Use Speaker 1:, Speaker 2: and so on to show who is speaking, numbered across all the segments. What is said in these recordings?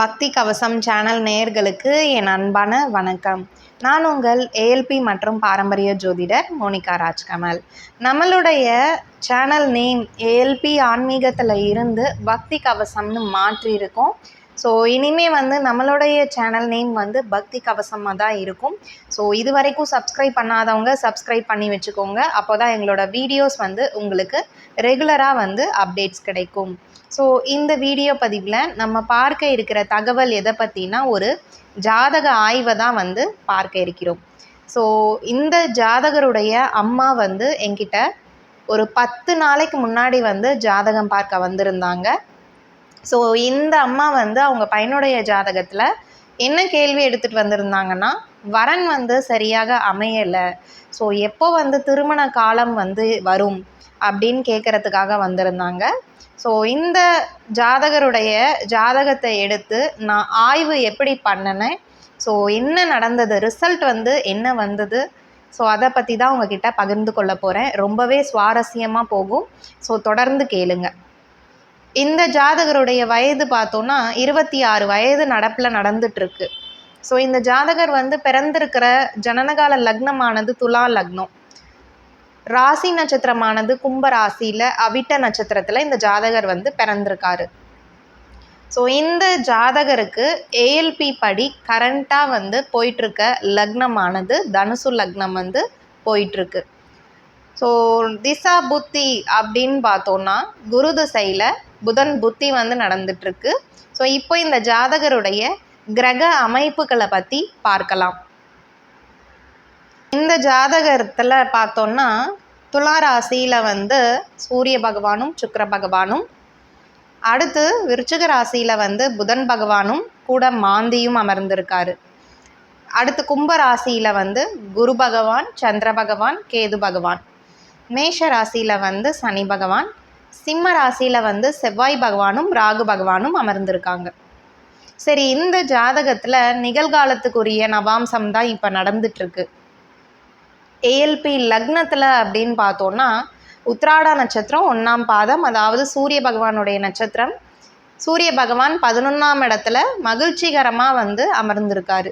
Speaker 1: பக்தி கவசம் சேனல் நேயர்களுக்கு என் அன்பான வணக்கம். நான் உங்கள் ஏஎல்பி மற்றும் பாரம்பரிய ஜோதிடர் மோனிகா ராஜ்கமல். நம்மளுடைய சேனல் நேம் ஏஎல்பி ஆன்மீகத்தில் இருந்து பக்தி கவசம்னு மாற்றியிருக்கோம். ஸோ இனிமே வந்து நம்மளுடைய சேனல் நேம் வந்து பக்தி கவசமாக தான் இருக்கும். ஸோ இது வரைக்கும் சப்ஸ்கிரைப் பண்ணாதவங்க சப்ஸ்கிரைப் பண்ணி வச்சுக்கோங்க. அப்போ தான் எங்களோட வீடியோஸ் வந்து உங்களுக்கு ரெகுலராக வந்து அப்டேட்ஸ் கிடைக்கும். ஸோ இந்த வீடியோ பதிவில் நம்ம பார்க்க இருக்கிற தகவல் எதை பற்றினா ஒரு ஜாதக ஆய்வை தான் வந்து பார்க்க இருக்கிறோம். ஸோ இந்த ஜாதகருடைய அம்மா வந்து என்கிட்ட ஒரு பத்து நாளைக்கு முன்னாடி வந்து ஜாதகம் பார்க்க வந்திருந்தாங்க. ஸோ இந்த அம்மா வந்து அவங்க பையனுடைய ஜாதகத்தில் என்ன கேள்வி எடுத்துகிட்டு வந்திருந்தாங்கன்னா வரன் வந்து சரியாக அமையலை. ஸோ எப்போ வந்து திருமண காலம் வந்து வரும்? அப்படின்னு கேட்குறதுக்காக வந்திருந்தாங்க. ஸோ இந்த ஜாதகருடைய ஜாதகத்தை எடுத்து நான் ஆய்வு எப்படி பண்ணினேன்? ஸோ என்ன நடந்தது? ரிசல்ட் வந்து என்ன வந்தது? ஸோ அதை பற்றி தான் உங்ககிட்ட பகிர்ந்து கொள்ள போகிறேன் ரொம்பவே சுவாரஸ்யமாக போகும். ஸோ தொடர்ந்து கேளுங்கள் இந்த ஜாதகருடைய வயது பார்த்தோன்னா இருபத்தி ஆறு வயது நடப்பில் நடந்துட்டுருக்கு. ஸோ இந்த ஜாதகர் வந்து பிறந்திருக்கிற ஜனனகால லக்னமானது துலா லக்னம். ராசி நட்சத்திரமானது கும்ப ராசியில் அவிட்ட நட்சத்திரத்தில் இந்த ஜாதகர் வந்து பிறந்திருக்காரு. ஸோ இந்த ஜாதகருக்கு ஏஎல்பி படி கரண்ட்டாக வந்து போயிட்டுருக்க லக்னமானது தனுசு லக்னம் வந்து போயிட்டுருக்கு. ஸோ திசா புத்தி அப்படின்னு பார்த்தோன்னா குரு திசையில் புதன் புத்தி வந்து நடந்துட்டுருக்கு. ஸோ இப்போ இந்த ஜாதகருடைய கிரக அமைப்புகளை பற்றி பார்க்கலாம். இந்த ஜாதகத்தில் பார்த்தோன்னா துலா ராசியில் வந்து சூரிய பகவானும் சுக்கர பகவானும். அடுத்து விருச்சிக ராசியில் வந்து புதன் பகவானும் கூட மாந்தியும் அமர்ந்திருக்காரு. அடுத்து கும்ப ராசியில் வந்து குரு பகவான் சந்திர பகவான் கேது பகவான். மேஷ ராசியில் வந்து சனி பகவான் சிம்ம ராசியில் வந்து செவ்வாய் பகவானும் ராகு பகவானும் அமர்ந்திருக்காங்க. சரி இந்த ஜாதகத்தில் நிகழ்காலத்துக்குரிய நவாம்சம் தான் இப்போ நடந்துட்டுருக்கு. ஏஎல்பி லக்னத்தில் அப்படின்னு பார்த்தோன்னா உத்ராடா நட்சத்திரம் ஒன்றாம் பாதம் அதாவது சூரிய பகவானுடைய நட்சத்திரம். சூரிய பகவான் பதினொன்றாம் இடத்துல மகிழ்ச்சிகரமாக வந்து அமர்ந்திருக்காரு.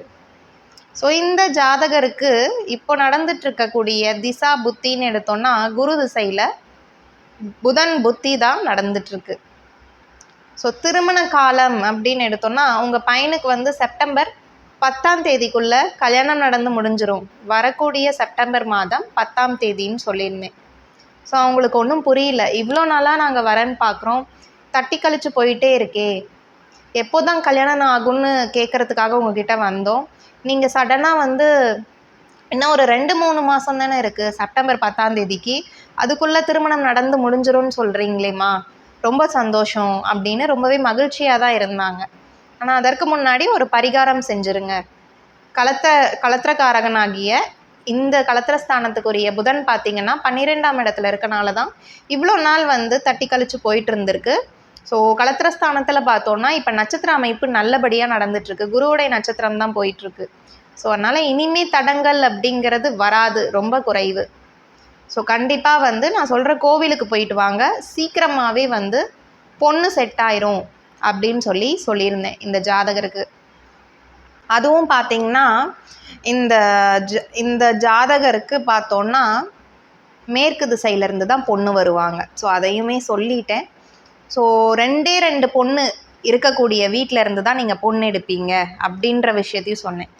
Speaker 1: ஸோ இந்த ஜாதகருக்கு இப்போ நடந்துட்டு இருக்கக்கூடிய திசா புத்தின்னு எடுத்தோன்னா குரு திசையில் புதன் புத்தி தான் நடந்துட்டுருக்கு. ஸோ திருமண காலம் அப்படின்னு எடுத்தோம்னா உங்கள் பையனுக்கு வந்து செப்டம்பர் பத்தாம் தேதிக்குள்ளே கல்யாணம் நடந்து முடிஞ்சிடும் வரக்கூடிய செப்டம்பர் மாதம் பத்தாம் தேதின்னு சொல்லியிருந்தேன். ஸோ அவங்களுக்கு ஒன்றும் புரியல. இவ்வளோ நாளாக நாங்கள் வரேன்னு பார்க்குறோம் தட்டி கழிச்சு போயிட்டே இருக்கே. எப்போ தான் கல்யாணம் ஆகும்னு கேட்குறதுக்காக உங்ககிட்ட வந்தோம். நீங்கள் சடனாக வந்து இன்னும் ஒரு ரெண்டு மூணு மாதம் தானே இருக்குது செப்டம்பர் பத்தாம் தேதிக்கு. அதுக்குள்ளே திருமணம் நடந்து முடிஞ்சிரும்னு சொல்கிறீங்களேம்மா ரொம்ப சந்தோஷம் அப்படின்னு ரொம்பவே மகிழ்ச்சியாக தான் இருந்தாங்க. ஆனால் அதற்கு முன்னாடி ஒரு பரிகாரம் செஞ்சுருங்க. களத்த களத்திரக்காரகனாகிய இந்த களத்திரஸ்தானத்துக்குரிய புதன் பார்த்தீங்கன்னா பன்னிரெண்டாம் இடத்துல இருக்கனால தான் இவ்வளோ நாள் வந்து தட்டி கழிச்சு போயிட்டு இருந்திருக்கு ஸோ களத்திரஸ்தானத்தில் பார்த்தோன்னா இப்போ நட்சத்திர அமைப்பு நல்லபடியாக நடந்துட்டுருக்கு. குருவுடைய நட்சத்திரம் தான் போயிட்டுருக்கு. ஸோ அதனால் இனிமே தடங்கள் அப்படிங்கிறது வராது. ரொம்ப குறைவு. ஸோ கண்டிப்பாக வந்து நான் சொல்கிற கோவிலுக்கு போயிட்டு வாங்க. சீக்கிரமாகவே வந்து பொண்ணு செட் ஆயிரும் அப்படின்னு சொல்லி சொல்லியிருந்தேன் இந்த ஜாதகருக்கு. அதுவும் பார்த்தீங்கன்னா இந்த ஜ இந்த ஜாதகருக்கு பார்த்தோன்னா மேற்கு திசையிலேருந்து தான் பொண்ணு வருவாங்க. ஸோ அதையுமே சொல்லிட்டேன். ஸோ ரெண்டே ரெண்டு பொண்ணு இருக்கக்கூடிய வீட்டில் இருந்து தான் நீங்கள் பொண்ணு எடுப்பீங்க அப்படின்ற விஷயத்தையும் சொன்னேன்.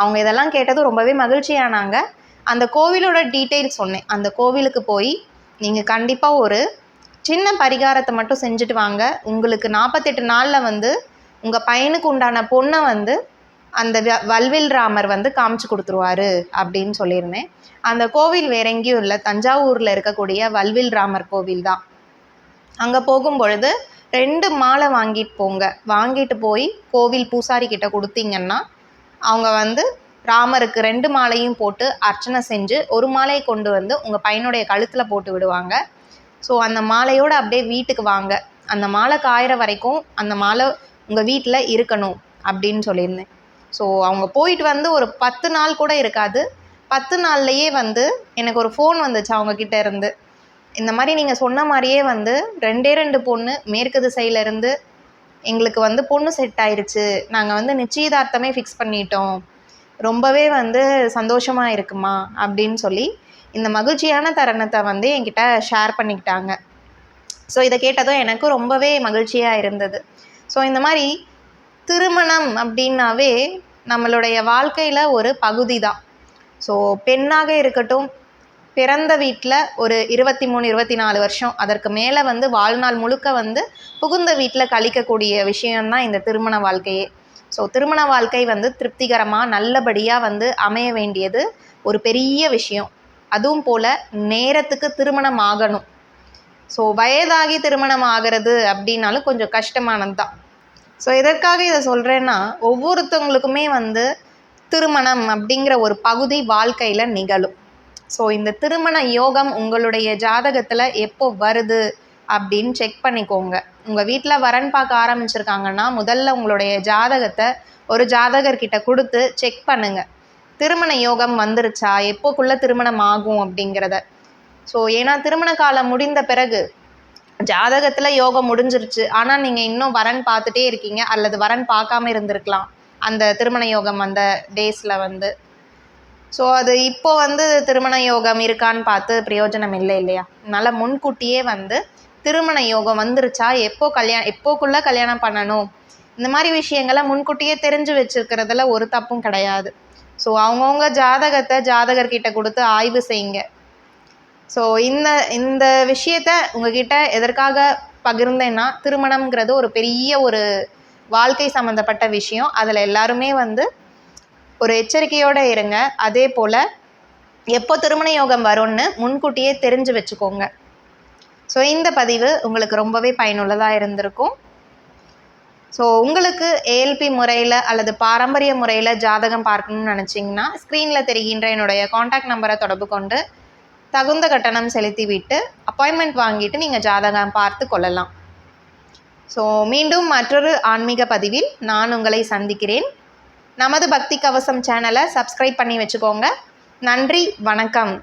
Speaker 1: அவங்க இதெல்லாம் கேட்டதும் ரொம்பவே மகிழ்ச்சியானாங்க. அந்த கோவிலோட டீட்டெயில்ஸ் சொன்னேன். அந்த கோவிலுக்கு போய் நீங்கள் கண்டிப்பாக ஒரு சின்ன பரிகாரத்தை மட்டும் செஞ்சுட்டு வாங்க. உங்களுக்கு நாற்பத்தெட்டு நாளில் வந்து உங்கள் பையனுக்கு உண்டான பொண்ணை வந்து அந்த வ- வல்வில் ராமர் வந்து காமிச்சு கொடுத்துருவாரு அப்படின்னு சொல்லியிருந்தேன். அந்த கோவில் வேற எங்கேயும் இல்லை. தஞ்சாவூரில் இருக்கக்கூடிய வல்வில் ராமர் கோவில் தான். அங்கே போகும் பொழுது ரெண்டு மாலை வாங்கிட்டு போங்க. வாங்கிட்டு போய் கோவில் பூசாரி கிட்ட கொடுத்தீங்கன்னா அவங்க வந்து ராமருக்கு ரெண்டு மாலையும் போட்டு அர்ச்சனை செஞ்சு ஒரு மாலையை கொண்டு வந்து உங்கள் பையனுடைய கழுத்தில் போட்டு விடுவாங்க. ஸோ அந்த மாலையோடு அப்படியே வீட்டுக்கு வாங்க. அந்த மாலை காயிற வரைக்கும் அந்த மாலை உங்கள் வீட்டில் இருக்கணும் அப்படின்னு சொல்லியிருந்தேன். ஸோ அவங்க போயிட்டு வந்து ஒரு பத்து நாள் கூட இருக்காது. பத்து நாள்லையே வந்து எனக்கு ஒரு ஃபோன் வந்துச்சு அவங்கக்கிட்ட இருந்து. இந்த மாதிரி நீங்கள் சொன்ன மாதிரியே வந்து ரெண்டே ரெண்டு பொண்ணு மேற்கு திசையிலேருந்து எங்களுக்கு வந்து பொண்ணு செட் ஆயிடுச்சு நாங்கள் வந்து நிச்சயதார்த்தமே ஃபிக்ஸ் பண்ணிட்டோம். ரொம்பவே வந்து சந்தோஷமாக இருக்குமா அப்படின்னு சொல்லி இந்த மகிழ்ச்சியான தருணத்தை வந்து என்கிட்ட ஷேர் பண்ணிக்கிட்டாங்க. ஸோ இதை கேட்டதும் எனக்கும் ரொம்பவே மகிழ்ச்சியாக இருந்தது. ஸோ இந்த மாதிரி திருமணம் அப்படின்னாவே நம்மளுடைய வாழ்க்கையில் ஒரு பகுதி தான் ஸோ பெண்ணாக இருக்கட்டும் பிறந்த வீட்டில் ஒரு இருபத்தி மூணு இருபத்தி நாலு வருஷம் அதற்கு மேலே வந்து வாழ்நாள் முழுக்க வந்து புகுந்த வீட்டில் கழிக்கக்கூடிய விஷயம்தான் இந்த திருமண வாழ்க்கையே. ஸோ திருமண வாழ்க்கை வந்து திருப்திகரமாக நல்லபடியாக வந்து அமைய வேண்டியது ஒரு பெரிய விஷயம். அதுவும் போல் நேரத்துக்கு திருமணம் ஆகணும். ஸோ வயதாகி திருமணம் ஆகிறது அப்படின்னாலும் கொஞ்சம் கஷ்டமானது தான் ஸோ எதற்காக இதை சொல்கிறேன்னா ஒவ்வொருத்தவங்களுக்குமே வந்து திருமணம் அப்படிங்கிற ஒரு பகுதி வாழ்க்கையில் நிகழும். ஸோ இந்த திருமண யோகம் உங்களுடைய ஜாதகத்தில் எப்போ வருது? அப்படின்னு செக் பண்ணிக்கோங்க. உங்கள் வீட்டில் வரன் பார்க்க ஆரம்பிச்சிருக்காங்கன்னா முதல்ல உங்களுடைய ஜாதகத்தை ஒரு ஜாதகர்கிட்ட கொடுத்து செக் பண்ணுங்கள் திருமண யோகம் வந்துருச்சா? எப்போக்குள்ளே திருமணம் ஆகும் அப்படிங்கிறத. ஸோ ஏன்னா திருமண காலம் முடிந்த பிறகு ஜாதகத்தில் யோகம் முடிஞ்சிருச்சு. ஆனால் நீங்கள் இன்னும் வரன் பார்த்துட்டே இருக்கீங்க. அல்லது வரன் பார்க்காம இருந்திருக்கலாம். அந்த திருமண யோகம் அந்த டேஸில் வந்து. ஸோ அது இப்போ வந்து திருமண யோகம் இருக்கான்னு பார்த்து பிரயோஜனம் இல்லை இல்லையா? அதனால் முன்கூட்டியே வந்து திருமண யோகம் வந்துருச்சா? எப்போ கல்யாணம் எப்போக்குள்ளே கல்யாணம் பண்ணணும்? இந்த மாதிரி விஷயங்களை முன்கூட்டியே தெரிஞ்சு வச்சுருக்கிறதுல ஒரு தப்பும் கிடையாது. ஸோ அவங்கவுங்க ஜாதகத்தை ஜாதகர்கிட்ட கொடுத்து ஆய்வு செய்யுங்க. ஸோ இந்த இந்த விஷயத்த உங்ககிட்ட எதற்காக பகிர்ந்தேன்னா திருமணம்ங்கிறது ஒரு பெரிய ஒரு வாழ்க்கை சம்மந்தப்பட்ட விஷயம். அதில் எல்லாருமே வந்து ஒரு எச்சரிக்கையோடு இருங்க. அதே போல் எப்போ திருமண யோகம் வரும்னு முன்கூட்டியே தெரிஞ்சு வச்சுக்கோங்க. ஸோ இந்த பதிவு உங்களுக்கு ரொம்பவே பயனுள்ளதாக இருந்திருக்கும். ஸோ உங்களுக்கு ஏஎல்பி முறையில் அல்லது பாரம்பரிய முறையில் ஜாதகம் பார்க்கணும்னு நினச்சிங்கன்னா ஸ்க்ரீனில் தெரிகின்ற என்னுடைய காண்டாக்ட் நம்பரை தொடர்பு கொண்டு தகுந்த கட்டணம் செலுத்திவிட்டு அப்பாயின்மெண்ட் வாங்கிட்டு நீங்கள் ஜாதகம் பார்த்து கொள்ளலாம். ஸோ மீண்டும் மற்றொரு ஆன்மீக பதிவில் நான் உங்களை சந்திக்கிறேன். நமது பக்தி கவசம் சேனலை சப்ஸ்கிரைப் பண்ணி வச்சுக்கோங்க. நன்றி வணக்கம்.